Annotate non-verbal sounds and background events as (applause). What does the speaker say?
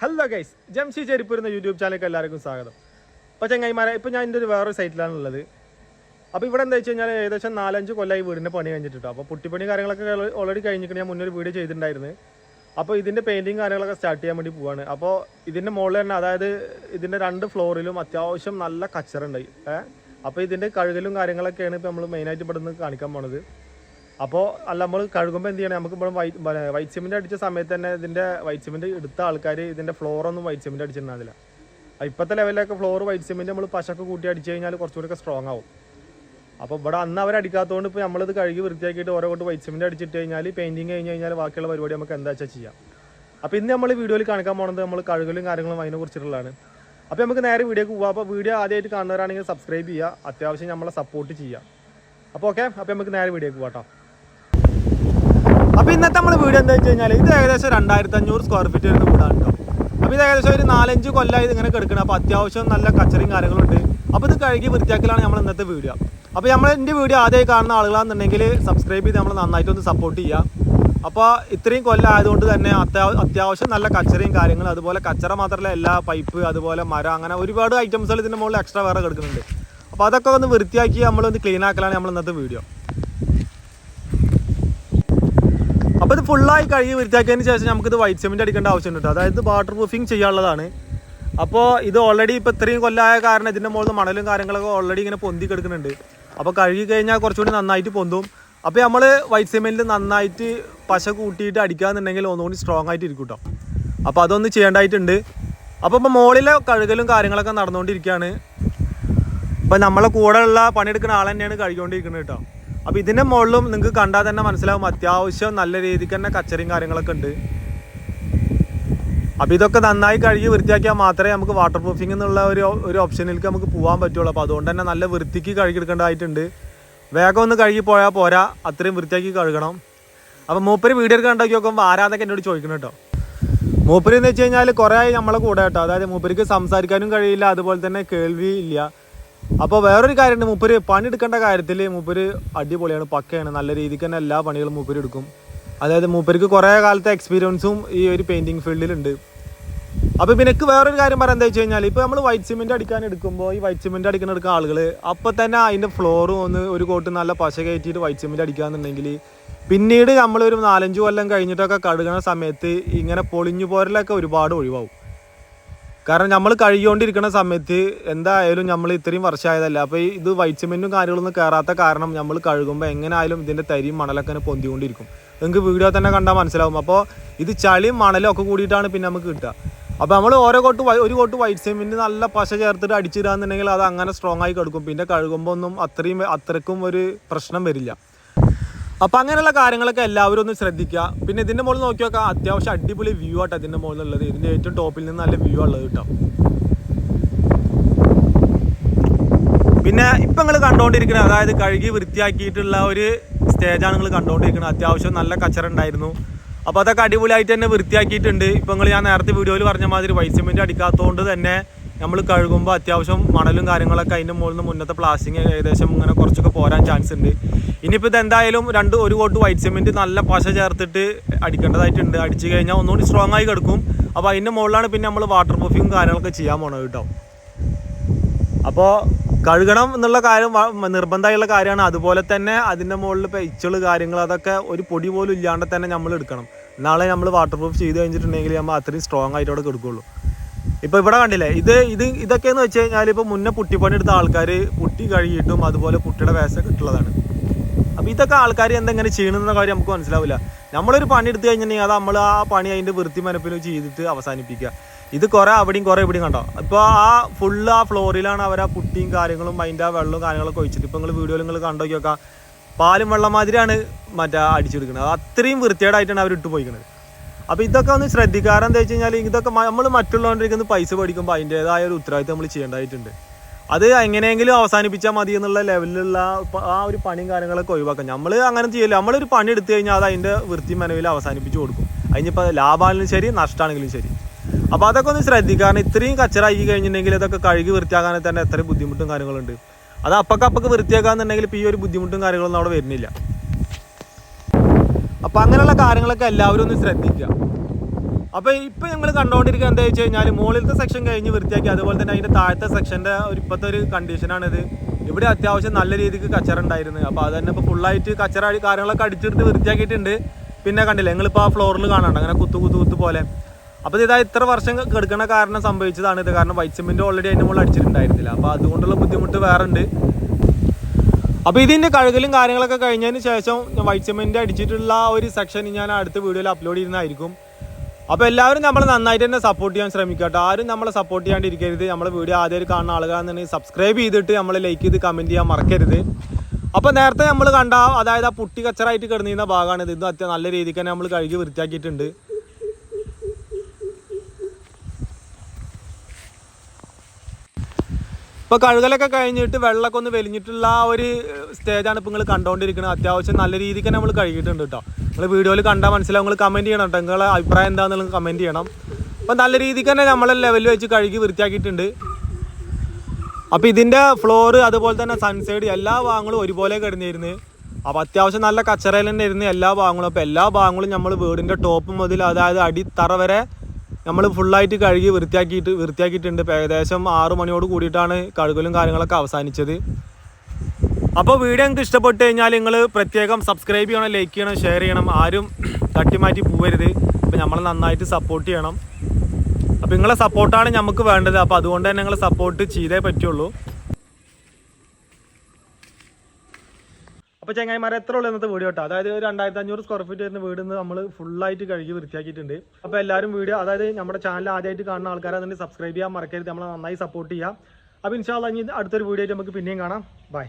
Hello guys Jamshi Cherippur എന്ന YouTube ചാനലിലേക്ക് എല്ലാവർക്കും സ്വാഗതം. അപ്പോൾ ചങ്ങായിമാരെ ഇപ്പോൾ ഞാൻ എന്റെ ഒരു വേറൊരു സൈറ്റിലാണ് ഉള്ളത്. അപ്പോൾ ഇവിടെ എന്താ വെച്ച് കഴിഞ്ഞാൽ ഏകദേശം നാലഞ്ച് കൊല്ലമായി വീടിന്റെ പണി കഴിഞ്ഞിട്ടോ അപ്പോൾ പുട്ടിപ്പണി കാര്യങ്ങളൊക്കെ ഓൾറെഡി കഴിഞ്ഞിട്ട് ഞാൻ മുന്നൊരു വീഡിയോ ചെയ്തിട്ടുണ്ടായിരുന്നു. അപ്പോൾ ഇതിന്റെ പെയിന്റിങ് കാര്യങ്ങളൊക്കെ സ്റ്റാർട്ട് ചെയ്യാൻ വേണ്ടി പോവാണ്. അപ്പോൾ ഇതിന്റെ മുകളിൽ തന്നെ അതായത് ഇതിന്റെ രണ്ട് ഫ്ലോറിലും അത്യാവശ്യം നല്ല കച്ചറുണ്ട്. ഏഹ് അപ്പോൾ ഇതിന്റെ കഴുകലും കാര്യങ്ങളൊക്കെയാണ് ഇപ്പോൾ നമ്മൾ മെയിനായിട്ട് ഇവിടെ നിന്ന് കാണിക്കാൻ പോണത്. അപ്പോൾ അല്ല നമ്മൾ കഴുകുമ്പോൾ എന്ത് ചെയ്യണം? നമുക്ക് ഇപ്പോൾ വൈറ്റ് വൈറ്റ് സിമെന്റ് അടിച്ച സമയത്ത് തന്നെ ഇതിന്റെ വൈറ്റ് സിമെന്റ് എടുത്ത ആൾക്കാർ ഇതിന്റെ ഫ്ലോറൊന്നും വൈറ്റ് സിമെന്റ് അടിച്ചിട്ടുണ്ടാവില്ല ഇപ്പോഴത്തെ ലെവലിലൊക്കെ ഫ്ലോർ വൈറ്റ് സിമെന്റ് നമ്മൾ പശക്ക് കൂട്ടി അടിച്ചു കഴിഞ്ഞാൽ കുറച്ചുകൂടി സ്ട്രോങ് ആവും. അപ്പോൾ ഇവിടെ അന്ന് അവർ അടിക്കാത്തതുകൊണ്ട് ഇപ്പോൾ നമ്മളിത് കഴുകി വൃത്തിയാക്കിയിട്ട് ഓരോ കൊണ്ട് വൈറ്റ് സിമെന്റ് അടിച്ചിട്ട് കഴിഞ്ഞാൽ പെയിന്റിങ് കഴിഞ്ഞ് കഴിഞ്ഞാൽ ബാക്കിയുള്ള പരിപാടി നമുക്ക് എന്താ വെച്ചാൽ ചെയ്യാം. അപ്പോൾ ഇന്ന് നമ്മൾ വീഡിയോയിൽ കാണിക്കാൻ പോകുന്നത് നമ്മൾ കഴുകലും കാര്യങ്ങളും അതിനെ കുറിച്ചിട്ടുള്ളതാണ്. അപ്പോൾ നമുക്ക് നേരെ വീഡിയോക്ക് പോകാം അപ്പോൾ വീഡിയോ ആദ്യമായിട്ട് കാണുന്നവരാണെങ്കിൽ സബ്സ്ക്രൈബ് ചെയ്യുക. അത്യാവശ്യം നമ്മളെ സപ്പോർട്ട് ചെയ്യുക. അപ്പോൾ ഓക്കെ അപ്പോൾ നമുക്ക് നേരെ വീഡിയോക്ക് പോകാം. അപ്പോൾ ഇന്നത്തെ നമ്മൾ വീട് എന്താ വെച്ച് കഴിഞ്ഞാൽ ഇത് ഏകദേശം രണ്ടായിരത്തി അഞ്ഞൂറ് സ്ക്വയർ ഫീറ്റ് വരുന്ന വീടാണ് കേട്ടോ അപ്പോൾ ഇത് ഏകദേശം ഒരു നാലഞ്ച് കൊല്ലമായി ഇത് ഇങ്ങനെ കിടക്കണം. അപ്പോൾ അത്യാവശ്യം നല്ല കച്ചറയും കാര്യങ്ങളുണ്ട്. അപ്പോൾ ഇത് കഴുകി വൃത്തിയാക്കലാണ് നമ്മൾ ഇന്നത്തെ വീഡിയോ അപ്പോൾ നമ്മൾ എന്റെ വീഡിയോ ആദ്യമായി കാണുന്ന ആളുകളാണെന്നുണ്ടെങ്കിൽ സബ്സ്ക്രൈബ് ചെയ്ത് നമ്മൾ നന്നായിട്ട് ഒന്ന് സപ്പോർട്ട് ചെയ്യുക. അപ്പോൾ ഇത്രയും കൊല്ലം ആയതുകൊണ്ട് തന്നെ അത്യാവശ്യം നല്ല കച്ചറയും കാര്യങ്ങളും അതുപോലെ കച്ചറ മാത്രമല്ല എല്ലാ പൈപ്പ് അതുപോലെ മരം അങ്ങനെ ഒരുപാട് ഐറ്റംസുകൾ ഇതിന്റെ മുകളിൽ എക്സ്ട്രാ വേറെ കിടക്കുന്നുണ്ട്. അപ്പോൾ അതൊക്കെ ഒന്ന് വൃത്തിയാക്കി നമ്മളൊന്ന് ക്ലീൻ ആക്കലാണ് നമ്മൾ ഇന്നത്തെ വീഡിയോ അപ്പോൾ ഇത് ഫുള്ളായി കഴുകി വൃത്തിയാക്കിയതിന് ശേഷം നമുക്കിത് വൈറ്റ് സിമെന്റ് അടിക്കേണ്ട ആവശ്യമുണ്ട് അതായത് വാട്ടർ പ്രൂഫിങ് ചെയ്യാനുള്ളതാണ്. അപ്പോൾ ഇത് ഓൾറെഡി ഇപ്പോൾ ഇത്രയും കൊല്ലമായ കാരണം ഇതിന്റെ മുകളിൽ മണലും കാര്യങ്ങളൊക്കെ ഓൾറെഡി ഇങ്ങനെ പൊന്തി കിടക്കുന്നുണ്ട്. അപ്പോൾ കഴുകി കഴിഞ്ഞാൽ കുറച്ചുകൂടി നന്നായിട്ട് പൊന്തും. അപ്പോൾ നമ്മൾ വൈറ്റ് സിമെന്റിൽ നന്നായിട്ട് പശ കൂട്ടിയിട്ട് അടിക്കാന്നുണ്ടെങ്കിൽ ഒന്നുകൂടി സ്ട്രോങ് ആയിട്ട് ഇരിക്കും കേട്ടോ അപ്പോൾ അതൊന്ന് ചെയ്യേണ്ടതായിട്ടുണ്ട്. അപ്പോൾ ഇപ്പോൾ മുകളിലെ കഴുകലും കാര്യങ്ങളൊക്കെ നടന്നുകൊണ്ടിരിക്കുകയാണ്. അപ്പോൾ നമ്മളെ കൂടെയുള്ള പണിയെടുക്കുന്ന ആൾ തന്നെയാണ് കഴുകിക്കൊണ്ടിരിക്കുന്നത് കേട്ടോ അപ്പോൾ ഇതിന്റെ മുകളിലും നിങ്ങൾക്ക് കണ്ടാൽ തന്നെ മനസ്സിലാവും അത്യാവശ്യം നല്ല രീതിക്ക് തന്നെ കച്ചറിയും കാര്യങ്ങളൊക്കെ ഉണ്ട്. അപ്പോൾ ഇതൊക്കെ നന്നായി കഴുകി വൃത്തിയാക്കിയാൽ മാത്രമേ നമുക്ക് വാട്ടർ പ്രൂഫിംഗ് എന്നുള്ള ഒരു ഒരു ഓപ്ഷനിലേക്ക് നമുക്ക് പോകാൻ പറ്റുള്ളൂ. അപ്പോൾ അതുകൊണ്ട് തന്നെ നല്ല വൃത്തിക്ക് കഴുകിയെടുക്കേണ്ടതായിട്ടുണ്ട്. വേഗം ഒന്ന് കഴുകി പോയാൽ പോരാ. അത്രയും വൃത്തിയാക്കി കഴുകണം. അപ്പോൾ മൂപ്പര് വീഡിയോ എടുക്കാൻ ഉണ്ടാക്കി നോക്കുമ്പോൾ എന്നോട് ചോദിക്കണം കേട്ടോ. മൂപ്പര് എന്ന് വെച്ച് കഴിഞ്ഞാൽ കുറേ നമ്മളെ കൂടെ കേട്ടോ. അതായത് മൂപ്പർക്ക് സംസാരിക്കാനും കഴിയില്ല. അതുപോലെ തന്നെ കേൾവി ഇല്ല. അപ്പോൾ വേറൊരു കാര്യമുണ്ട്. മൂപ്പര് പണിയെടുക്കേണ്ട കാര്യത്തിൽ മൂപ്പര് അടിപൊളിയാണ് പക്കയാണ്. നല്ല രീതിക്ക് തന്നെ എല്ലാ പണികളും മൂപ്പര് എടുക്കും. അതായത് മൂപ്പർക്ക് കുറേ കാലത്തെ എക്സ്പീരിയൻസും ഈ ഒരു പെയിന്റിങ് ഫീൽഡിലുണ്ട് അപ്പോൾ പിന്നെ എനിക്ക് വേറൊരു കാര്യം പറയാൻ എന്താ വെച്ച് കഴിഞ്ഞാൽ ഇപ്പോൾ നമ്മൾ വൈറ്റ് സിമെന്റ് അടിക്കാൻ എടുക്കുമ്പോൾ ഈ വൈറ്റ് സിമെന്റ് അടിക്കാൻ എടുക്കുന്ന ആളുകൾ അപ്പോൾ തന്നെ അതിന്റെ ഫ്ലോറും ഒന്ന് ഒരു കോട്ട് നല്ല പശ കയറ്റിയിട്ട് വൈറ്റ് സിമെന്റ് അടിക്കാന്നുണ്ടെങ്കിൽ പിന്നീട് നമ്മളൊരു നാലഞ്ച് കൊല്ലം കഴിഞ്ഞിട്ടൊക്കെ കഴുകുന്ന സമയത്ത് ഇങ്ങനെ പൊളിഞ്ഞു പോരലൊക്കെ ഒരുപാട് ഒഴിവാകും കാരണം നമ്മൾ കഴുകിക്കൊണ്ടിരിക്കുന്ന സമയത്ത് എന്തായാലും നമ്മൾ ഇത്രയും വർഷമായതല്ല. അപ്പോൾ ഇത് വൈറ്റ് സിമെന്റും കാര്യങ്ങളൊന്നും കയറാത്ത കാരണം നമ്മൾ കഴുകുമ്പോൾ എങ്ങനെയായാലും ഇതിന്റെ തരിയും മണലൊക്കെ തന്നെ പൊന്തിക്കൊണ്ടിരിക്കും. നിങ്ങൾക്ക് വീഡിയോ തന്നെ കണ്ടാൽ മനസ്സിലാവും. അപ്പോൾ ഇത് ചളിയും മണലും ഒക്കെ കൂടിയിട്ടാണ് പിന്നെ നമുക്ക് കിട്ടുക. അപ്പോൾ നമ്മൾ ഓരോ കോട്ട് ഒരു കോട്ട് വൈറ്റ് സിമെന്റ് നല്ല പശ ചേർത്തിട്ട് അടിച്ചിടാന്നുണ്ടെങ്കിൽ അത് അങ്ങനെ സ്ട്രോങ് ആയി കിടക്കും. പിന്നെ കഴുകുമ്പോൾ ഒന്നും അത്രയും അത്രക്കും ഒരു പ്രശ്നം വരില്ല. അപ്പോൾ അങ്ങനെയുള്ള കാര്യങ്ങളൊക്കെ എല്ലാവരും ഒന്ന് ശ്രദ്ധിക്കുക. പിന്നെ ഇതിന്റെ മുകളിൽ നോക്കി നോക്കാം. അത്യാവശ്യം അടിപൊളി വ്യൂ ആട്ടോ ഇതിന്റെ മുകളിലുള്ളത്. ഇതിന്റെ ഏറ്റവും ടോപ്പിൽ നിന്ന് നല്ല വ്യൂ ഉള്ളത് കേട്ടോ. പിന്നെ ഇപ്പം നിങ്ങൾ കണ്ടുകൊണ്ടിരിക്കുന്നത് അതായത് കഴുകി വൃത്തിയാക്കിയിട്ടുള്ള ഒരു സ്റ്റേജാണ് നിങ്ങൾ കണ്ടുകൊണ്ടിരിക്കുന്നത് അത്യാവശ്യം നല്ല കച്ചറ ഉണ്ടായിരുന്നു. അപ്പോൾ അതൊക്കെ അടിപൊളിയായിട്ട് തന്നെ വൃത്തിയാക്കിയിട്ടുണ്ട്. ഇപ്പം നിങ്ങൾ ഞാൻ നേരത്തെ വീഡിയോയിൽ പറഞ്ഞ മാതിരി വൈറ്റ് സിമെന്റ് അടിക്കാത്തതുകൊണ്ട് തന്നെ നമ്മൾ കഴുകുമ്പോൾ അത്യാവശ്യം മണലും കാര്യങ്ങളൊക്കെ അതിന്റെ മുകളിൽ നിന്ന് മുന്നത്തെ പ്ലാസ്റ്റിക് ഏകദേശം ഇങ്ങനെ കുറച്ചൊക്കെ പോരാൻ ചാൻസ് ഉണ്ട്. ഇനിയിപ്പോൾ ഇത് എന്തായാലും രണ്ട് ഒരു കോട്ട് വൈറ്റ് സിമെന്റ് നല്ല പശ ചേർത്തിട്ട് അടിക്കേണ്ടതായിട്ടുണ്ട്. അടിച്ച് കഴിഞ്ഞാൽ ഒന്നുകൂടി സ്ട്രോങ് ആയി കിടക്കും. അപ്പോൾ അതിന്റെ മുകളിലാണ് പിന്നെ നമ്മൾ വാട്ടർ പ്രൂഫിങ് കാര്യങ്ങളൊക്കെ ചെയ്യാൻ പോണത് കേട്ടോ. അപ്പോൾ കഴുകണം എന്നുള്ള കാര്യം നിർബന്ധമായുള്ള കാര്യമാണ്. അതുപോലെ തന്നെ അതിന്റെ മുകളിൽ പെച്ചുകൾ കാര്യങ്ങൾ അതൊക്കെ ഒരു പൊടി പോലും ഇല്ലാണ്ട് തന്നെ നമ്മൾ എടുക്കണം. നാളെ നമ്മൾ വാട്ടർ പ്രൂഫ് ചെയ്ത് കഴിഞ്ഞിട്ടുണ്ടെങ്കിൽ നമ്മൾ അത്രയും സ്ട്രോങ് ആയിട്ട് അവിടെ കൊടുക്കുള്ളൂ. ഇപ്പോൾ ഇവിടെ കണ്ടില്ലേ? ഇത് ഇത് ഇതൊക്കെ എന്ന് വെച്ച് കഴിഞ്ഞാൽ ഇപ്പോൾ മുന്നേ പുട്ടിപ്പണി എടുത്ത ആൾക്കാർ പുട്ടി കഴുകിയിട്ടും അതുപോലെ പുട്ടിയുടെ വേസൊക്കെ ഇട്ടുള്ളതാണ്. അപ്പോൾ ഇതൊക്കെ ആൾക്കാർ എന്തെങ്ങനെ ചെയ്യണമെന്ന കാര്യം നമുക്ക് മനസ്സിലാവില്ല. നമ്മളൊരു പണി എടുത്തു കഴിഞ്ഞിട്ടുണ്ടെങ്കിൽ അത് നമ്മൾ ആ പണി അതിന്റെ വൃത്തി മനപ്പിലും ചെയ്തിട്ട് അവസാനിപ്പിക്കുക. ഇത് കുറേ അവിടെയും കുറേ ഇവിടെയും കണ്ടോ? ഇപ്പോൾ ആ ഫുള്ള് ആ ഫ്ലോറിലാണ് അവർ ആ പുട്ടിയും കാര്യങ്ങളും അതിന്റെ ആ വെള്ളവും കാര്യങ്ങളൊക്കെ ഒഴിച്ചിട്ട്. ഇപ്പോൾ നിങ്ങൾ വീഡിയോയിൽ നിങ്ങൾ നോക്കാം പാലും വെള്ളം മാതിരിയാണ് മറ്റേ അടിച്ചെടുക്കുന്നത് അത് അത്രയും വൃത്തികേടായിട്ടാണ് അവർ ഇട്ട് പോയിക്കുന്നത് അപ്പോൾ ഇതൊക്കെ ഒന്ന് ശ്രദ്ധിക്കാറ് എന്താ വെച്ച് കഴിഞ്ഞാൽ ഇതൊക്കെ നമ്മൾ മറ്റുള്ളവരുടെ പൈസ മേടിക്കുമ്പോൾ അതിന്റെതായ ഒരു ഉത്തരവാദിത്തം നമ്മൾ ചെയ്യേണ്ടതായിട്ടുണ്ട്. അത് എങ്ങനെയെങ്കിലും അവസാനിപ്പിച്ചാൽ മതി എന്നുള്ള ലെവലിലുള്ള ആ ഒരു പണിയും കാര്യങ്ങളൊക്കെ ഒഴിവാക്കാം. നമ്മൾ അങ്ങനെ ചെയ്യില്ല നമ്മളൊരു പണി എടുത്തു കഴിഞ്ഞാൽ അത് അതിന്റെ വൃത്തി മനവിൽ അവസാനിപ്പിച്ച് കൊടുക്കും. അതിനിപ്പോൾ ലാഭമാണെങ്കിലും ശരി നഷ്ടമാണെങ്കിലും ശരി. അപ്പോൾ അതൊക്കെ ഒന്ന് ശ്രദ്ധിക്കാറ് ഇത്രയും കച്ചറാക്കി കഴിഞ്ഞിട്ടുണ്ടെങ്കിൽ ഇതൊക്കെ കഴുകി വൃത്തിയാക്കാൻ തന്നെ എത്ര ബുദ്ധിമുട്ടും കാര്യങ്ങളുണ്ട്. അത് അപ്പൊക്കപ്പൊക്കെ അപ്പൊക്കെ വൃത്തിയാക്കാന്നുണ്ടെങ്കിൽ ഇപ്പോൾ ഈ ഒരു ബുദ്ധിമുട്ടും കാര്യങ്ങളൊന്നും അവിടെ വരുന്നില്ല. അപ്പോൾ അങ്ങനെയുള്ള കാര്യങ്ങളൊക്കെ എല്ലാവരും ഒന്ന് ശ്രദ്ധിക്കുക. അപ്പോൾ ഇപ്പോൾ ഞങ്ങൾ കണ്ടുകൊണ്ടിരിക്കുക എന്താ വെച്ച് കഴിഞ്ഞാൽ മുകളിലത്തെ സെക്ഷൻ കഴിഞ്ഞ് വൃത്തിയാക്കി അതുപോലെ തന്നെ അതിന്റെ താഴത്തെ സെക്ഷന്റെ ഒരു ഇപ്പോഴത്തെ ഒരു കണ്ടീഷനാണിത് ഇവിടെ അത്യാവശ്യം നല്ല രീതിക്ക് കച്ചറ ഉണ്ടായിരുന്നു. അപ്പോൾ അത് തന്നെ ഇപ്പോൾ ഫുള്ളായിട്ട് കച്ചറ കാര്യങ്ങളൊക്കെ അടിച്ചെടുത്ത് വൃത്തിയാക്കിയിട്ടുണ്ട്. പിന്നെ കണ്ടില്ല ഞങ്ങളിപ്പോൾ ആ ഫ്ലോറിൽ കാണാണ്ട് അങ്ങനെ കുത്തു കുത്തു കുത്തു പോലെ. അപ്പോൾ ഇതാ ഇത്ര വർഷം കെടുക്കണ കാരണം സംഭവിച്ചതാണ് ഇത്. കാരണം വൈറ്റ് സിമെന്റ് ഓൾറെഡി അതിന്റെ മുകളിൽ അടിച്ചിട്ടുണ്ടായിരുന്നില്ല. അപ്പോൾ അതുകൊണ്ടുള്ള ബുദ്ധിമുട്ട് വേറെ ഉണ്ട് അപ്പോൾ ഇതിന്റെ കഴുകലും കാര്യങ്ങളൊക്കെ കഴിഞ്ഞതിന് ശേഷം വൈറ്റ് സിമെന്റ് അടിച്ചിട്ടുള്ള ഒരു സെക്ഷൻ ഞാൻ അടുത്ത വീഡിയോയിൽ അപ്ലോഡ് ചെയ്യുന്നതായിരിക്കും. അപ്പോൾ എല്ലാവരും നമ്മൾ നന്നായിട്ട് തന്നെ സപ്പോർട്ട് ചെയ്യാൻ ശ്രമിക്കുക കേട്ടോ. ആരും നമ്മളെ സപ്പോർട്ട് ചെയ്യാണ്ടിരിക്കരുത്. നമ്മളെ വീഡിയോ ആദ്യമായിട്ട് കാണുന്ന ആളുകളാണെന്നുണ്ടെങ്കിൽ സബ്സ്ക്രൈബ് ചെയ്തിട്ട് നമ്മൾ ലൈക്ക് ചെയ്ത് കമന്റ് ചെയ്യാൻ മറക്കരുത്. അപ്പോൾ നേരത്തെ നമ്മൾ കണ്ട അതായത് ആ പുട്ടി കച്ചറായിട്ട് കിടന്നിരുന്ന ഭാഗമാണ് ഇത് അത്യാവശ്യം അത്യ നല്ല രീതിക്ക് തന്നെ നമ്മൾ കഴുകി വൃത്തിയാക്കിയിട്ടുണ്ട്. ഇപ്പോൾ കഴുകലൊക്കെ കഴിഞ്ഞിട്ട് വെള്ളമൊക്കെ ഒന്ന് വലിഞ്ഞിട്ടുള്ള ആ ഒരു സ്റ്റേജാണ് ഇപ്പോൾ നിങ്ങൾ കണ്ടുകൊണ്ടിരിക്കുന്നത് അത്യാവശ്യം നല്ല രീതിക്ക് നമ്മൾ കഴുകിയിട്ടുണ്ട് കേട്ടോ നിങ്ങൾ വീഡിയോയിൽ കണ്ടാൽ മനസ്സിലാവും. നിങ്ങൾ കമന്റ് ചെയ്യണം കേട്ടോ നിങ്ങളെ അഭിപ്രായം എന്താണെന്ന് നിങ്ങൾ കമന്റ് ചെയ്യണം. അപ്പോൾ നല്ല രീതിക്ക് തന്നെ നമ്മളെ ലെവലിൽ വെച്ച് കഴുകി വൃത്തിയാക്കിയിട്ടുണ്ട്. അപ്പോൾ ഇതിന്റെ ഫ്ലോറ് അതുപോലെ തന്നെ സൺസൈഡ് എല്ലാ ഭാഗങ്ങളും ഒരുപോലെ കിടന്നിരുന്നു. അപ്പോൾ അത്യാവശ്യം നല്ല കച്ചറയിൽ തന്നെ ഇരുന്ന് എല്ലാ ഭാഗങ്ങളും. അപ്പോൾ എല്ലാ ഭാഗങ്ങളും നമ്മൾ വീടിന്റെ ടോപ്പ് മുതൽ അതായത് അടിത്തറ വരെ നമ്മൾ ഫുള്ളായിട്ട് കഴുകി വൃത്തിയാക്കിയിട്ട് വൃത്തിയാക്കിയിട്ടുണ്ട്. ഏകദേശം ആറു മണിയോട് കൂടിയിട്ടാണ് കഴുകലും കാര്യങ്ങളൊക്കെ അവസാനിച്ചത്. അപ്പോൾ വീഡിയോ നിങ്ങൾക്ക് ഇഷ്ടപ്പെട്ട് കഴിഞ്ഞാൽ നിങ്ങൾ പ്രത്യേകം സബ്സ്ക്രൈബ് ചെയ്യണം ലൈക്ക് ചെയ്യണം ഷെയർ ചെയ്യണം. ആരും (clears throat) തട്ടിമാറ്റി പോവരുത്. അപ്പോൾ നമ്മൾ നന്നായിട്ട് സപ്പോർട്ട് ചെയ്യണം. അപ്പോൾ നിങ്ങളെ സപ്പോർട്ടാണ് നമുക്ക് വേണ്ടത്. അപ്പോൾ അതുകൊണ്ട് തന്നെ നിങ്ങൾ സപ്പോർട്ട് ചെയ്തേ പറ്റുള്ളൂ. അപ്പോൾ ചങ്ങായിമാരെ എത്ര ഉള്ളൂ ഇന്നത്തെ വീഡിയോ കേട്ടോ? അതായത് രണ്ടായിരത്തി അഞ്ഞൂറ് സ്ക്വയർ ഫീറ്റ് വരുന്ന വീട് നമ്മൾ ഫുള്ളായിട്ട് കഴുകി വൃത്തിയാക്കിയിട്ടുണ്ട്. അപ്പോൾ എല്ലാവരും വീഡിയോ അതായത് നമ്മുടെ ചാനൽ ആദ്യമായിട്ട് കാണുന്ന ആൾക്കാരെ സബ്സ്ക്രൈബ് ചെയ്യാൻ മറക്കരുത്. നമ്മളെ നന്നായി സപ്പോർട്ട് ചെയ്യാം. അപ്പോൾ ഇൻഷാല്ല ഇനി അടുത്തൊരു വീഡിയോ ആയിട്ട് നമുക്ക് പിന്നെയും കാണാം. ബൈ